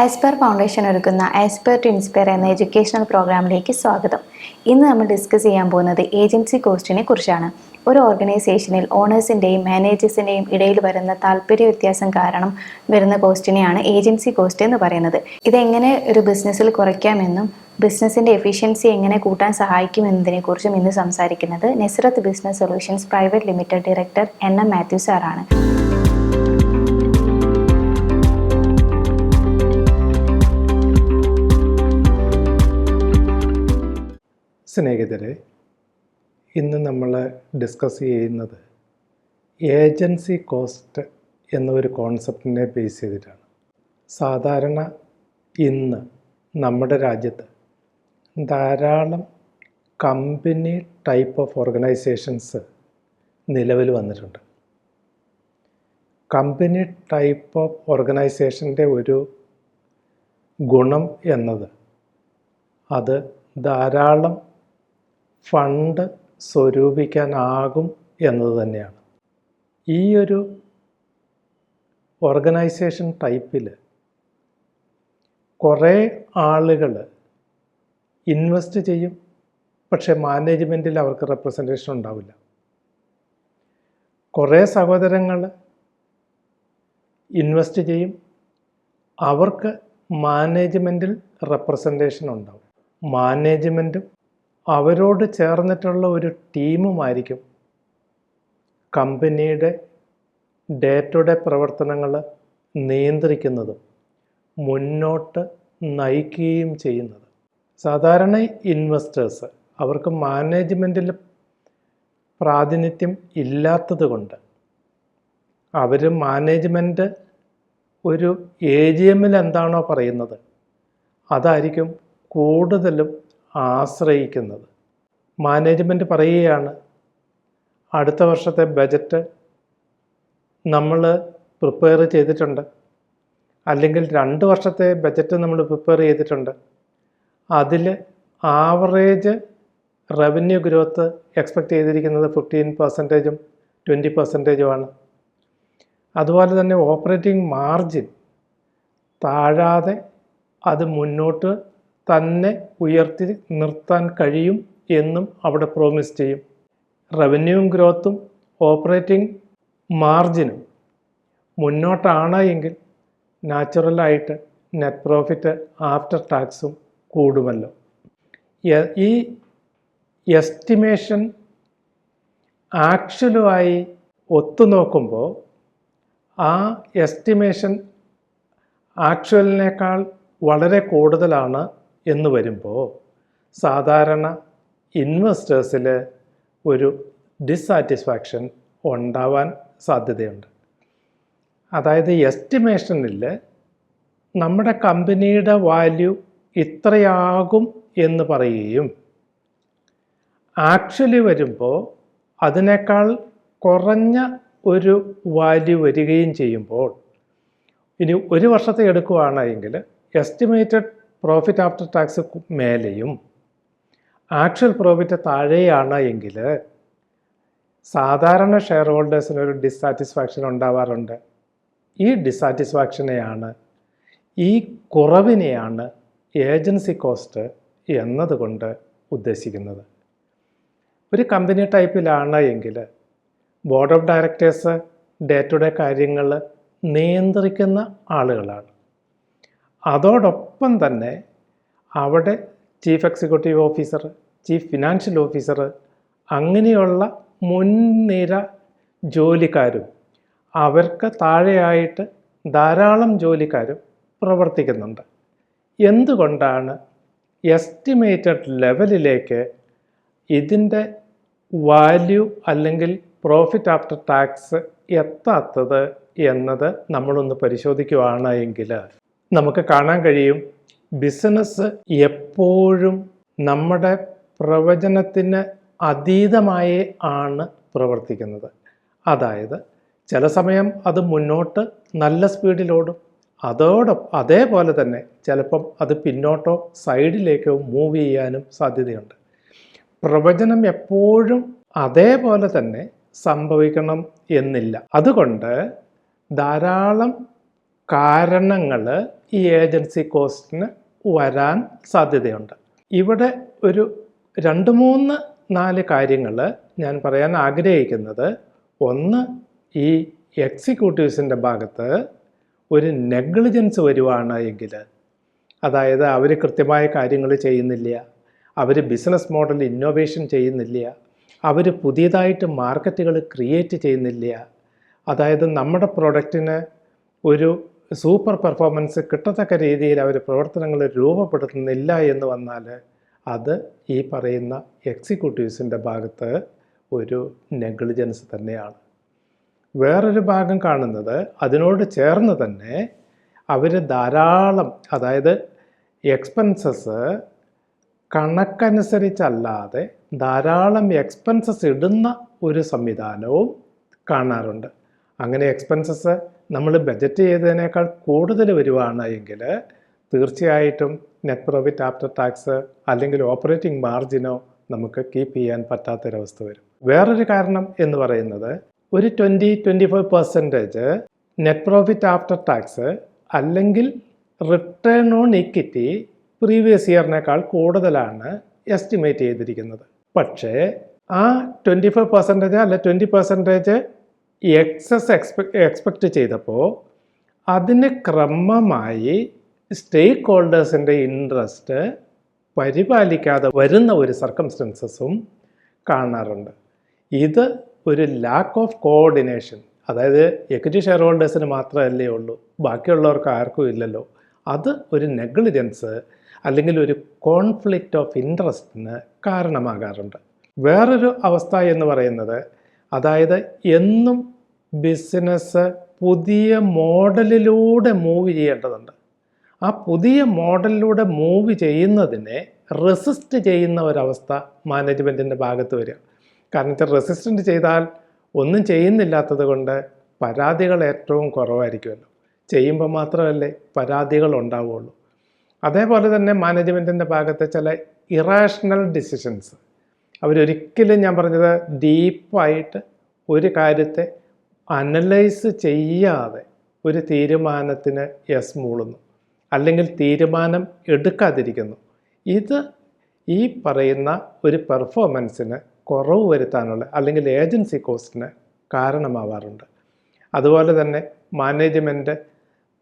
Aspire foundation ഒരുക്കുന്ന aspire to inspire എന്ന educational പ്രോഗ്രാമിലേക്ക് സ്വാഗതം. ഇന്ന് നമ്മൾ ഡിസ്കസ് ചെയ്യാൻ പോകുന്നത് ഏജൻസി കോസ്റ്റിനെ കുറിച്ചാണ്. ഒരു ഓർഗനൈസേഷനിൽ ഓണേഴ്സിന്റെയും മാനേജേഴ്സിന്റെയും ഇടയിൽ വരുന്ന താല്പര്യ വ്യത്യാസം കാരണം വരുന്ന കോസ്റ്റിനെയാണ് ഏജൻസി കോസ്റ്റ് എന്ന് പറയുന്നത്. ഇതെങ്ങനെ ഒരു ബിസിനസ്സിൽ കുറയ്ക്കാമെന്നും ബിസിനസ്സിന്റെ എഫിഷ്യൻസി എങ്ങനെ കൂട്ടാൻ സഹായിക്കുമെന്നതിനെക്കുറിച്ചും ഇന്ന് സംസാരിക്കുന്നത് Nesrath business solutions private limited director N M Mathew സാറാണ് സ്നേഹിതരെ ഇന്ന് നമ്മൾ ഡിസ്കസ് ചെയ്യുന്നത് ഏജൻസി കോസ്റ്റ് എന്നൊരു കോൺസെപ്റ്റിനെ ബേസ് ചെയ്തിട്ടാണ്. സാധാരണ ഇന്ന് നമ്മുടെ രാജ്യത്ത് ധാരാളം കമ്പനി ടൈപ്പ് ഓഫ് ഓർഗനൈസേഷൻസ് നിലവിൽ വന്നിട്ടുണ്ട്. കമ്പനി ടൈപ്പ് ഓഫ് ഓർഗനൈസേഷന്റെ ഒരു ഗുണം എന്നത് അത് ധാരാളം ഫണ്ട് സ്വരൂപിക്കാനാകും എന്നത് തന്നെയാണ്. ഈ ഒരു ഓർഗനൈസേഷൻ ടൈപ്പിൽ കുറേ ആളുകൾ ഇൻവെസ്റ്റ് ചെയ്യും പക്ഷേ മാനേജ്മെന്റിൽ അവർക്ക് റെപ്രസെന്റേഷൻ ഉണ്ടാവില്ല. കുറേ സഹോദരങ്ങൾ ഇൻവെസ്റ്റ് ചെയ്യും അവർക്ക് മാനേജ്മെന്റിൽ റെപ്രസെന്റേഷൻ ഉണ്ടാവും. മാനേജ്മെന്റും അവരോട് ചേർന്നിട്ടുള്ള ഒരു ടീമുമായിരിക്കും കമ്പനിയുടെ ഡേ ടു ഡേ പ്രവർത്തനങ്ങൾ നിയന്ത്രിക്കുന്നതും മുന്നോട്ട് നയിക്കുകയും ചെയ്യുന്നത്. സാധാരണ ഇൻവെസ്റ്റേഴ്സ് അവർക്ക് മാനേജ്മെന്റിൽ പ്രാതിനിധ്യം ഇല്ലാത്തത് കൊണ്ട് അവർ മാനേജ്മെന്റ് ഒരു എ ജി എമ്മിൽ എന്താണോ പറയുന്നത് അതായിരിക്കും കൂടുതലും ആശ്രയിക്കുന്നത്. മാനേജ്മെന്റ് പറയുകയാണ് അടുത്ത വർഷത്തെ ബജറ്റ് നമ്മൾ പ്രിപ്പയർ ചെയ്തിട്ടുണ്ട്. അല്ലെങ്കിൽ രണ്ട് വർഷത്തെ ബജറ്റ് നമ്മൾ പ്രിപ്പയർ ചെയ്തിട്ടുണ്ട്. അതിൽ ആവറേജ് റവന്യൂ ഗ്രോത്ത് എക്സ്പെക്റ്റ് ചെയ്തിരിക്കുന്നത് ഫിഫ്റ്റീൻ പെർസെന്റേജും ട്വന്റി പെർസെന്റേജുമാണ് അതുപോലെ തന്നെ ഓപ്പറേറ്റിംഗ് മാർജിൻ താഴാതെ അത് മുന്നോട്ട് തന്നെ ഉയർത്തി നിർത്താൻ കഴിയും എന്നും അവിടെ പ്രോമിസ് ചെയ്യും. റവന്യൂവും ഗ്രോത്തും ഓപ്പറേറ്റിംഗ് മാർജിനും മുന്നോട്ടാണ് എങ്കിൽ നാച്ചുറലായിട്ട് നെറ്റ് പ്രോഫിറ്റ് ആഫ്റ്റർ ടാക്സും കൂടുമല്ലോ. ഈ എസ്റ്റിമേഷൻ ആക്ച്വലുമായി ഒത്തുനോക്കുമ്പോൾ ആ എസ്റ്റിമേഷൻ ആക്ച്വലിനേക്കാൾ വളരെ കൂടുതലാണ് എന്ന് വരുമ്പോൾ സാധാരണ ഇൻവെസ്റ്റേഴ്സിൽ ഒരു ഡിസാറ്റിസ്ഫാക്ഷൻ ഉണ്ടാവാൻ സാധ്യതയുണ്ട്. അതായത് എസ്റ്റിമേഷനിൽ നമ്മുടെ കമ്പനിയുടെ വാല്യൂ ഇത്രയാകും എന്ന് പറയുകയും ആക്ച്വലി വരുമ്പോൾ അതിനേക്കാൾ കുറഞ്ഞ ഒരു വാല്യൂ വരികയും ചെയ്യുമ്പോൾ ഇനി ഒരു വർഷത്തെ എടുക്കുകയാണെങ്കിൽ എസ്റ്റിമേറ്റഡ് പ്രോഫിറ്റ് ആഫ്റ്റർ ടാക്സ് മേലെയും ആക്ച്വൽ പ്രോഫിറ്റ് താഴെയാണ് എങ്കിൽ സാധാരണ ഷെയർ ഹോൾഡേഴ്സിന് ഒരു ഡിസാറ്റിസ്ഫാക്ഷൻ ഉണ്ടാവാറുണ്ട്. ഈ ഡിസാറ്റിസ്ഫാക്ഷനെയാണ് ഈ കുറവിനെയാണ് ഏജൻസി കോസ്റ്റ് എന്നതുകൊണ്ട് ഉദ്ദേശിക്കുന്നത്. ഒരു കമ്പനി ടൈപ്പിലാണ് എങ്കിൽ board of directors day to day കാര്യങ്ങൾ നിയന്ത്രിക്കുന്ന ആളുകളാണ്. അതോടൊപ്പം തന്നെ അവിടെ chief executive officer chief financial officer അങ്ങനെയുള്ള മുൻനിര ജോലിക്കാരും അവർക്ക് താഴെയായിട്ട് ധാരാളം ജോലിക്കാരും പ്രവർത്തിക്കുന്നുണ്ട്. എന്തുകൊണ്ടാണ് എസ്റ്റിമേറ്റഡ് ലെവലിലേക്ക് ഇതിന്റെ വാല്യൂ അല്ലെങ്കിൽ പ്രോഫിറ്റ് ആഫ്റ്റർ ടാക്സ് എത്താത്തത് എന്നത് നമ്മളൊന്ന് പരിശോധിക്കുകയാണ് എങ്കിൽ? നമുക്ക് കാണാൻ കഴിയും. ബിസിനസ് എപ്പോഴും നമ്മുടെ പ്രവചനത്തിന് അതീതമായി ആണ് പ്രവർത്തിക്കുന്നത്. അതായത് ചില സമയം അത് മുന്നോട്ട് നല്ല സ്പീഡിലോടും അതോടൊപ്പം അതേപോലെ തന്നെ ചിലപ്പം അത് പിന്നോട്ടോ സൈഡിലേക്കോ മൂവ് ചെയ്യാനും സാധ്യതയുണ്ട്. പ്രവചനം എപ്പോഴും അതേപോലെ തന്നെ സംഭവിക്കണം എന്നില്ല. അതുകൊണ്ട് ധാരാളം കാരണങ്ങൾ ഈ ഏജൻസി കോസ്റ്റിന് വരാൻ സാധ്യതയുണ്ട്. ഇവിടെ ഒരു രണ്ട് മൂന്ന് നാല് കാര്യങ്ങൾ ഞാൻ പറയാൻ ആഗ്രഹിക്കുന്നത്. ഒന്ന് ഈ എക്സിക്യൂട്ടീവ്സിന്റെ ഭാഗത്ത് ഒരു നെഗ്ലിജൻസ് വരുവാണ് എങ്കിൽ അതായത് അവർ കൃത്യമായ കാര്യങ്ങൾ ചെയ്യുന്നില്ല. അവർ ബിസിനസ് മോഡൽ ഇന്നോവേഷൻ ചെയ്യുന്നില്ല. അവർ പുതിയതായിട്ട് മാർക്കറ്റുകൾ ക്രിയേറ്റ് ചെയ്യുന്നില്ല. അതായത് നമ്മുടെ പ്രൊഡക്റ്റിന് ഒരു സൂപ്പർ പെർഫോമൻസ് കിട്ടത്തക്ക രീതിയിൽ അവർ പ്രവർത്തനങ്ങൾ രൂപപ്പെടുത്തുന്നില്ല എന്ന് വന്നാൽ അത് ഈ പറയുന്ന എക്സിക്യൂട്ടീവ്സിന്റെ ഭാഗത്ത് ഒരു നെഗ്ലിജൻസ് തന്നെയാണ്. വേറൊരു ഭാഗം കാണുന്നത് അതിനോട് ചേർന്ന് തന്നെ അവർ ധാരാളം അതായത് എക്സ്പെൻസസ് കണക്കനുസരിച്ചല്ലാതെ ധാരാളം എക്സ്പെൻസസ് ഇടുന്ന ഒരു സംവിധാനവും കാണാറുണ്ട്. അങ്ങനെ എക്സ്പെൻസസ് നമ്മൾ ബജറ്റ് ചെയ്തതിനേക്കാൾ കൂടുതൽ വരുവാണ് എങ്കിൽ തീർച്ചയായിട്ടും നെറ്റ് പ്രോഫിറ്റ് ആഫ്റ്റർ ടാക്സ് അല്ലെങ്കിൽ ഓപ്പറേറ്റിംഗ് മാർജിനോ നമുക്ക് കീപ്പ് ചെയ്യാൻ പറ്റാത്തൊരവസ്ഥ വരും. വേറൊരു കാരണം എന്ന് പറയുന്നത് ഒരു twenty twenty five percentage net profit after tax അല്ലെങ്കിൽ റിട്ടേൺ ഓൺ ഇക്വിറ്റി പ്രീവിയസ് ഇയറിനേക്കാൾ കൂടുതലാണ് എസ്റ്റിമേറ്റ് ചെയ്തിരിക്കുന്നത്. പക്ഷേ ആ ട്വന്റി ഫൈവ് പെർസെന്റേജ് അല്ല twenty percentage excess expect expect ചെയ്തപ്പോൾ അതിന് ക്രമമായി സ്റ്റേക്ക് ഹോൾഡേഴ്സിന്റെ ഇൻട്രസ്റ്റ് പരിപാലിക്കാതെ വരുന്ന ഒരു സർക്കംസ്റ്റൻസസും കാണാറുണ്ട്. ഇത് ഒരു ലാക്ക് ഓഫ് കോർഡിനേഷൻ അതായത് എക്വിറ്റി ഷെയർ ഹോൾഡേഴ്സിന് മാത്രമല്ലേ ഉള്ളൂ ബാക്കിയുള്ളവർക്ക് ആർക്കും ഇല്ലല്ലോ. അത് ഒരു നെഗ്ലിജൻസ് അല്ലെങ്കിൽ ഒരു കോൺഫ്ലിക്റ്റ് ഓഫ് ഇൻട്രസ്റ്റിന് കാരണമാകാറുണ്ട്. വേറൊരു അവസ്ഥ എന്ന് പറയുന്നത് അതായത് എന്നും ബിസിനസ് പുതിയ മോഡലിലൂടെ മൂവ് ചെയ്യേണ്ടതുണ്ട്. ആ പുതിയ മോഡലിലൂടെ മൂവ് ചെയ്യുന്നതിനെ റെസിസ്റ്റ് ചെയ്യുന്ന ഒരവസ്ഥ മാനേജ്മെന്റിന്റെ ഭാഗത്ത് വരിക. കാരണം വെച്ചാൽ റെസിസ്റ്റന്റ് ചെയ്താൽ ഒന്നും ചെയ്യുന്നില്ലാത്തത് കൊണ്ട് പരാതികൾ ഏറ്റവും കുറവായിരിക്കുമല്ലോ. ചെയ്യുമ്പോൾ മാത്രമല്ലേ പരാതികൾ ഉണ്ടാവുള്ളൂ അതേപോലെ തന്നെ മാനേജ്മെന്റിന്റെ ഭാഗത്തെ ചില ഇറാഷണൽ ഡിസിഷൻസ് അവരൊരിക്കലും ഞാൻ പറഞ്ഞത് ഡീപ്പായിട്ട് ഒരു കാര്യത്തെ അനലൈസ് ചെയ്യാതെ ഒരു തീരുമാനത്തിന് യെസ് മൂളുന്നു. അല്ലെങ്കിൽ തീരുമാനം എടുക്കാതിരിക്കുന്നു. ഇത് ഈ പറയുന്ന ഒരു പെർഫോമൻസിന് കുറവ് വരുത്താനുള്ള അല്ലെങ്കിൽ ഏജൻസി കോസ്റ്റിന് കാരണമാവാറുണ്ട്. അതുപോലെ തന്നെ മാനേജ്മെന്റ്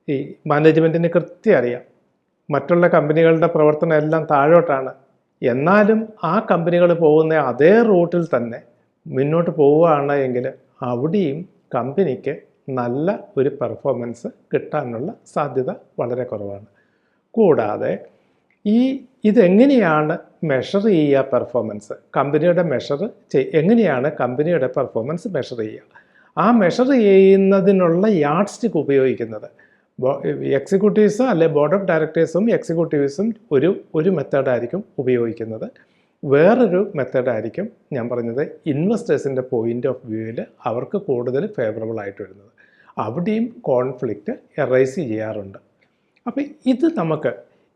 ഈ മാനേജ്മെന്റിന് കൃത്യം അറിയാം. മറ്റുള്ള കമ്പനികളുടെ പ്രവർത്തനം എല്ലാം താഴോട്ടാണ് എന്നാലും ആ കമ്പനികൾ പോകുന്ന അതേ റൂട്ടിൽ തന്നെ മുന്നോട്ട് പോവുകയാണ് എങ്കിൽ അവിടെയും കമ്പനിക്ക് നല്ല ഒരു പെർഫോമൻസ് കിട്ടാനുള്ള സാധ്യത വളരെ കുറവാണ്. കൂടാതെ ഈ ഇതെങ്ങനെയാണ് മെഷർ ചെയ്യുക പെർഫോമൻസ് കമ്പനിയുടെ മെഷർ എങ്ങനെയാണ് കമ്പനിയുടെ പെർഫോമൻസ് മെഷർ ചെയ്യുക? ആ മെഷർ ചെയ്യുന്നതിനുള്ള യാഡ് സ്റ്റിക്ക് ഉപയോഗിക്കുന്നത് എക്സിക്യൂട്ടീവ്സ് അല്ലെ ബോർഡ് ഓഫ് ഡയറക്ടേഴ്സും എക്സിക്യൂട്ടീവ്സും ഒരു ഒരു മെത്തേഡായിരിക്കും ഉപയോഗിക്കുന്നത്. വേറൊരു മെത്തേഡായിരിക്കും ഞാൻ പറഞ്ഞത് ഇൻവെസ്റ്റേഴ്സിന്റെ പോയിന്റ് ഓഫ് വ്യൂവിൽ അവർക്ക് കൂടുതൽ ഫേവറബിൾ ആയിട്ട് വരുന്നത്. അവിടെയും കോൺഫ്ലിക്റ്റ് എറൈസ് ചെയ്യാറുണ്ട്. അപ്പോൾ ഇത് നമുക്ക്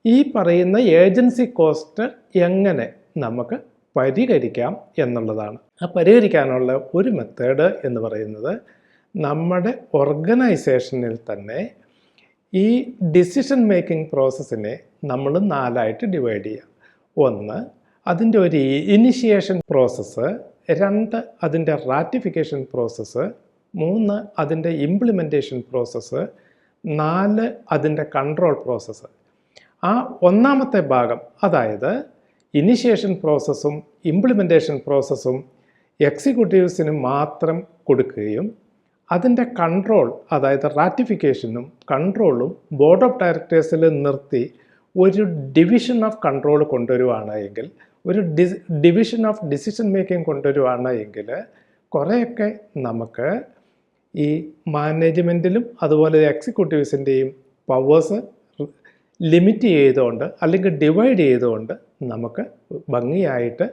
ഈ പറയുന്ന ഏജൻസി കോസ്റ്റ് എങ്ങനെ നമുക്ക് പരിഹരിക്കാം എന്നുള്ളതാണ്. ആ പരിഹരിക്കാനുള്ള ഒരു മെത്തേഡ് എന്ന് പറയുന്നത് നമ്മുടെ ഓർഗനൈസേഷനിൽ തന്നെ ഈ ഡിസിഷൻ മേക്കിംഗ് പ്രോസസ്സിനെ നമ്മൾ നാലായിട്ട് ഡിവൈഡ് ചെയ്യാം. ഒന്ന് അതിന്റെ ഒരു ഇനിഷ്യേഷൻ പ്രോസസ്സ് രണ്ട് അതിന്റെ റാറ്റിഫിക്കേഷൻ പ്രോസസ്സ് മൂന്ന് അതിന്റെ ഇംപ്ലിമെന്റേഷൻ പ്രോസസ്സ് നാല് അതിന്റെ കൺട്രോൾ പ്രോസസ്സ് ആ ഒന്നാമത്തെ ഭാഗം അതായത് ഇനിഷ്യേഷൻ പ്രോസസ്സും ഇംപ്ലിമെന്റേഷൻ പ്രോസസ്സും എക്സിക്യൂട്ടീവ്സിന് മാത്രം കൊടുക്കുകയും അതിന്റെ കൺട്രോൾ അതായത് റാറ്റിഫിക്കേഷനും കൺട്രോളും ബോർഡ് ഓഫ് ഡയറക്ടേഴ്സിൽ നിർത്തി ഒരു ഡിവിഷൻ ഓഫ് കൺട്രോൾ കൊണ്ടുവരുവാണ് എങ്കിൽ ഒരു ഡിവിഷൻ ഓഫ് ഡിസിഷൻ മേക്കിംഗ് കൊണ്ടുവരുവാണ് എങ്കിൽ കുറേയൊക്കെ നമുക്ക് ഈ മാനേജ്മെന്റിലും അതുപോലെ എക്സിക്യൂട്ടീവ്സിന്റെയും പവേഴ്സ് ലിമിറ്റ് ചെയ്തുകൊണ്ട് അല്ലെങ്കിൽ ഡിവൈഡ് ചെയ്തുകൊണ്ട് നമുക്ക് ഭംഗിയായിട്ട്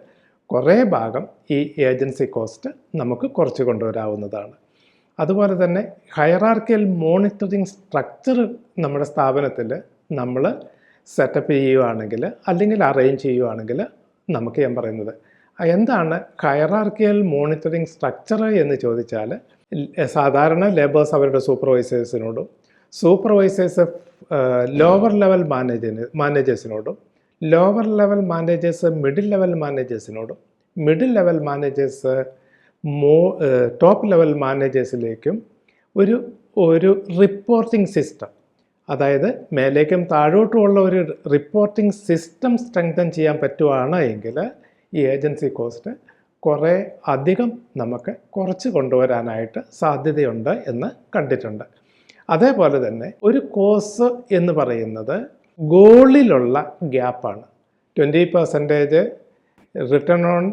കുറേ ഭാഗം ഈ ഏജൻസി കോസ്റ്റ് നമുക്ക് കുറച്ച് കൊണ്ടുവരാവുന്നതാണ്. അതുപോലെ തന്നെ ഹയറാർക്കിയൽ മോണിറ്ററിങ് സ്ട്രക്ചർ നമ്മുടെ സ്ഥാപനത്തിൽ നമ്മൾ സെറ്റപ്പ് ചെയ്യുകയാണെങ്കിൽ അല്ലെങ്കിൽ അറേഞ്ച് ചെയ്യുകയാണെങ്കിൽ നമുക്ക് ഞാൻ പറയുന്നത്. എന്താണ് ഹയറാർക്കിയൽ മോണിറ്ററിങ് സ്ട്രക്ചർ എന്ന് ചോദിച്ചാൽ സാധാരണ ലേബേഴ്സ് അവരുടെ സൂപ്പർവൈസേഴ്സിനോടും സൂപ്പർവൈസേഴ്സ് ലോവർ ലെവൽ മാനേജറിന് മാനേജേഴ്സിനോടും lower level managers middle level മാനേജേഴ്സിനോടും middle level managers മോ ടോപ്പ് ലെവൽ മാനേജേഴ്സിലേക്കും ഒരു ഒരു റിപ്പോർട്ടിംഗ് സിസ്റ്റം അതായത് മേലേക്കും താഴോട്ടുമുള്ള ഒരു റിപ്പോർട്ടിംഗ് സിസ്റ്റം സ്ട്രെങ്തൻ ചെയ്യാൻ പറ്റുവാണ് എങ്കിൽ ഈ ഏജൻസി കോസ്റ്റ് കുറേ അധികം നമുക്ക് കുറച്ച് കൊണ്ടുവരാനായിട്ട് സാധ്യതയുണ്ട് എന്ന് കണ്ടിട്ടുണ്ട്. അതേപോലെ തന്നെ ഒരു കോഴ്സ് എന്ന് പറയുന്നത് ഗോളിലുള്ള ഗ്യാപ്പാണ് twenty percentage return on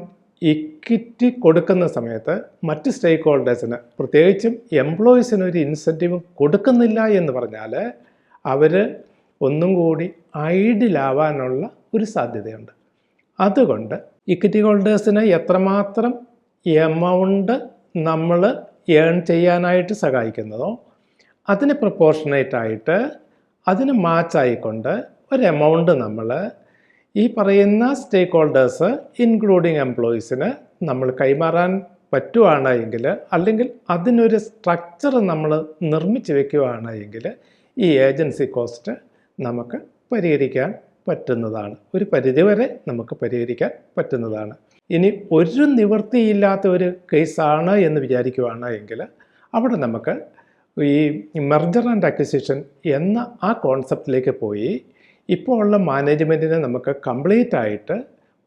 equity കൊടുക്കുന്ന സമയത്ത് മറ്റ് സ്റ്റേക്ക് ഹോൾഡേഴ്സിന് പ്രത്യേകിച്ചും എംപ്ലോയീസിന് ഒരു ഇൻസെന്റീവ് കൊടുക്കുന്നില്ല എന്ന് പറഞ്ഞാൽ അവർ ഒന്നും കൂടി ഐഡിലാവാനുള്ള ഒരു സാധ്യതയുണ്ട്. അതുകൊണ്ട് ഇക്വിറ്റി ഹോൾഡേഴ്സിന് എത്രമാത്രം എമൗണ്ട് നമ്മൾ ഏൺ ചെയ്യാനായിട്ട് സഹായിക്കുന്നതോ അതിന് പ്രൊപ്പോർഷനേറ്റ് ആയിട്ട് അതിന് മാച്ചായിക്കൊണ്ട് ഒരു എമൗണ്ട് നമ്മൾ ഈ പറയുന്ന സ്റ്റേക്ക് ഹോൾഡേഴ്സ് ഇൻക്ലൂഡിങ് എംപ്ലോയീസിന് നമ്മൾ കൈമാറാൻ പറ്റുവാണ് എങ്കിൽ അല്ലെങ്കിൽ അതിനൊരു സ്ട്രക്ചർ നമ്മൾ നിർമ്മിച്ച് വെക്കുകയാണ് എങ്കിൽ ഈ ഏജൻസി കോസ്റ്റ് നമുക്ക് പരിഹരിക്കാൻ പറ്റുന്നതാണ്. ഒരു പരിധിവരെ നമുക്ക് പരിഹരിക്കാൻ പറ്റുന്നതാണ്. ഇനി ഒരു നിവൃത്തിയില്ലാത്ത ഒരു കേസാണ് എന്ന് വിചാരിക്കുകയാണ് എങ്കിൽ അവിടെ നമുക്ക് ഈ മെർജർ ആൻഡ് അക്വിസിഷൻ എന്ന ആ കോൺസെപ്റ്റിലേക്ക് പോയി ഇപ്പോൾ ഉള്ള മാനേജ്മെന്റിനെ നമുക്ക് കംപ്ലീറ്റ് ആയിട്ട്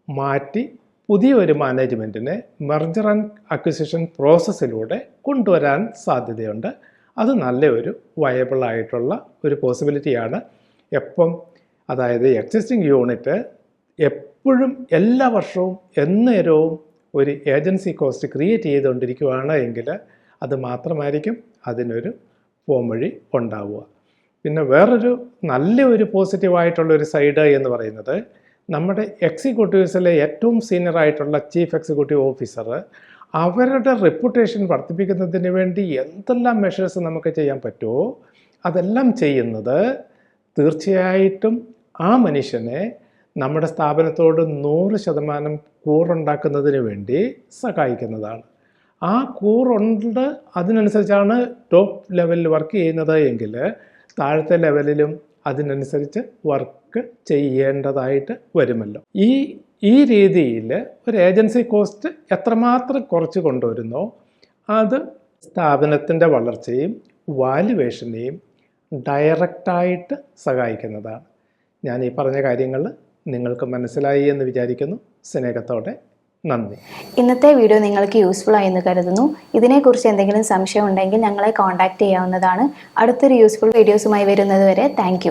മാറ്റി പുതിയൊരു മാനേജ്മെന്റിനെ മെർജർ ആൻഡ് അക്വിസിഷൻ പ്രോസസ്സിലൂടെ കൊണ്ടുവരാൻ സാധ്യതയുണ്ട്. അത് നല്ല ഒരു വയബിൾ ആയിട്ടുള്ള ഒരു പോസിബിലിറ്റിയാണ് എപ്പം? അതായത് എക്സിസ്റ്റിംഗ് യൂണിറ്റ് എപ്പോഴും എല്ലാ വർഷവും എന്നേരവും ഒരു ഏജൻസി കോസ്റ്റ് ക്രിയേറ്റ് ചെയ്തുകൊണ്ടിരിക്കുകയാണ് എങ്കിൽ അത് മാത്രമായിരിക്കും അതിനൊരു പോംവഴി ഉണ്ടാവുക. പിന്നെ വേറൊരു നല്ല ഒരു പോസിറ്റീവായിട്ടുള്ള ഒരു സൈഡ് എന്ന് പറയുന്നത് നമ്മുടെ എക്സിക്യൂട്ടീവ്സിലെ ഏറ്റവും സീനിയർ ആയിട്ടുള്ള ചീഫ് എക്സിക്യൂട്ടീവ് ഓഫീസർ അവരുടെ റെപ്യൂട്ടേഷൻ വർദ്ധിപ്പിക്കുന്നതിന് വേണ്ടി എന്തെല്ലാം മെഷേഴ്സ് നമുക്ക് ചെയ്യാൻ പറ്റുമോ അതെല്ലാം ചെയ്യുന്നത് തീർച്ചയായിട്ടും ആ മനുഷ്യനെ നമ്മുടെ സ്ഥാപനത്തോട് നൂറ് ശതമാനം കൂറുണ്ടാക്കുന്നതിന് വേണ്ടി സഹായിക്കുന്നതാണ്. ആ കൂറുണ്ട് അതിനനുസരിച്ചാണ് ടോപ്പ് ലെവലിൽ വർക്ക് ചെയ്യുന്നത് എങ്കിൽ താഴത്തെ ലെവലിലും അതിനനുസരിച്ച് വർക്ക് ചെയ്യേണ്ടതായിട്ട് വരുമല്ലോ. ഈ ഈ രീതിയിൽ ഒരു ഏജൻസി കോസ്റ്റ് എത്രമാത്രം കുറച്ച് കൊണ്ടുവരുന്നോ അത് സ്ഥാപനത്തിന്റെ വളർച്ചയും വാല്യുവേഷനെയും ഡയറക്റ്റായിട്ട് സഹായിക്കുന്നതാണ്. ഞാൻ ഈ പറഞ്ഞ കാര്യങ്ങൾ നിങ്ങൾക്ക് മനസ്സിലായി എന്ന് വിചാരിക്കുന്നു. സ്നേഹത്തോടെ നന്ദി. ഇന്നത്തെ വീഡിയോ നിങ്ങൾക്ക് യൂസ്ഫുൾ ആയി എന്ന് കരുതുന്നു. ഇതിനെക്കുറിച്ച് എന്തെങ്കിലും സംശയം ഉണ്ടെങ്കിൽ ഞങ്ങളെ കോൺടാക്റ്റ് ചെയ്യാവുന്നതാണ്. അടുത്തൊരു യൂസ്ഫുൾ വീഡിയോസുമായി വരുന്നതുവരെ താങ്ക്